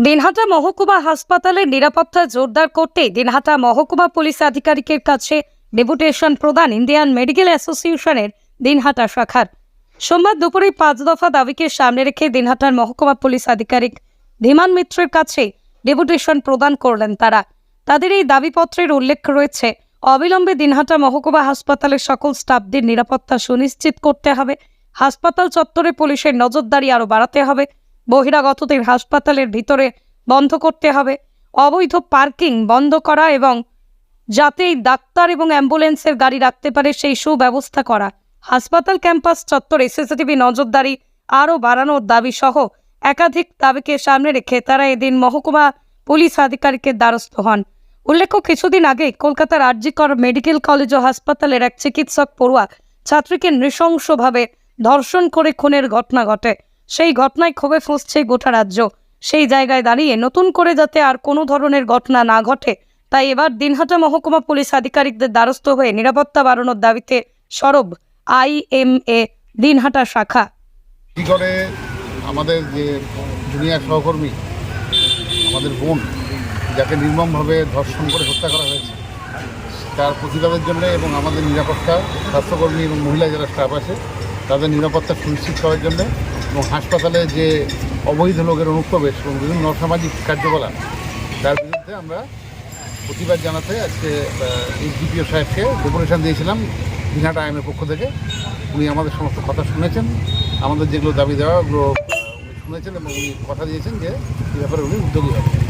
দিনহাটা মহকুমা হাসপাতালের নিরাপত্তা জোরদার করতে দিনহাটা মহকুমা পুলিশ আধিকারিকের কাছে ডেপুটেশন প্রদান ইন্ডিয়ান মেডিকেল অ্যাসোসিয়েশনের দিনহাটা শাখার। সোমবার দুপুরে পাঁচ দফা দাবিকে সামনে রেখে দিনহাটার মহকুমা পুলিশ আধিকারিক ধীমান মিত্রের কাছে ডেপুটেশন প্রদান করলেন তারা। তাদের এই দাবিপত্রের উল্লেখ রয়েছে, অবিলম্বে দিনহাটা মহকুমা হাসপাতালের সকল স্টাফদের নিরাপত্তা সুনিশ্চিত করতে হবে, হাসপাতাল চত্বরে পুলিশের নজরদারি আরও বাড়াতে হবে বহিরাগতদের হাসপাতালের ভিতরে বন্ধ করতে হবে। অবৈধ পার্কিং বন্ধ করা এবং যাতে ডাক্তার এবং অ্যাম্বুলেন্সের গাড়ি রাখতে পারে সেই সুব্যবস্থা করা। হাসপাতাল ক্যাম্পাস চত্বরে সিসিটিভি নজরদারি আরও বাড়ানোর দাবি সহ একাধিক দাবিকে সামনে রেখে তারা এদিন মহকুমা পুলিশ আধিকারিকের দ্বারস্থ হন। উল্লেখ্য, কিছুদিন আগে কলকাতার আরজিকর মেডিকেল কলেজ ও হাসপাতালের এক চিকিৎসক পড়ুয়া ছাত্রীকে নৃশংসভাবে ধর্ষণ করে খুনের ঘটনা ঘটে। সেই ঘটনায় ক্ষোভে ফুঁসছে গোটা রাজ্য। সেই জায়গায় দাঁড়িয়ে নতুন করে যাতে আর কোনো ধরনের ঘটনা না ঘটে, তাই এবার দিনহাটা মহকুমা পুলিশ আধিকারিকদের দ্বারস্থ হয়ে নিরাপত্তা বাড়ানোর দাবিতে সরব আইএমএ দিনহাটা শাখা। কী করে আমাদের যে জুনিয়র সহকর্মী, আমাদের বোন, যাকে নির্মমভাবে ধর্ষণ করে হত্যা করা হয়েছে, তার প্রতিবাদের জন্য এবং আমাদের নিরাপত্তা স্বাস্থ্যকর্মী এবং মহিলা যারা স্টাফ আছে, তাদের নিরাপত্তা সুনিশ্চিত করার জন্য এবং হাসপাতালে যে অবৈধ লোকের অনুপ্রবেশ এবং বিভিন্ন অসামাজিক কার্যকলাপ, তার বিরুদ্ধে আমরা প্রতিবাদ জানাতে আজকে ডিপিও সাহেবকে ডেপুটেশন দিয়েছিলাম দিনহাটা আইনের পক্ষ থেকে। উনি আমাদের সমস্ত কথা শুনেছেন, আমাদের যেগুলো দাবি দেওয়া, ওগুলো উনি শুনেছেন এবং উনি কথা দিয়েছেন যে এই ব্যাপারে উনি উদ্যোগী হবেন।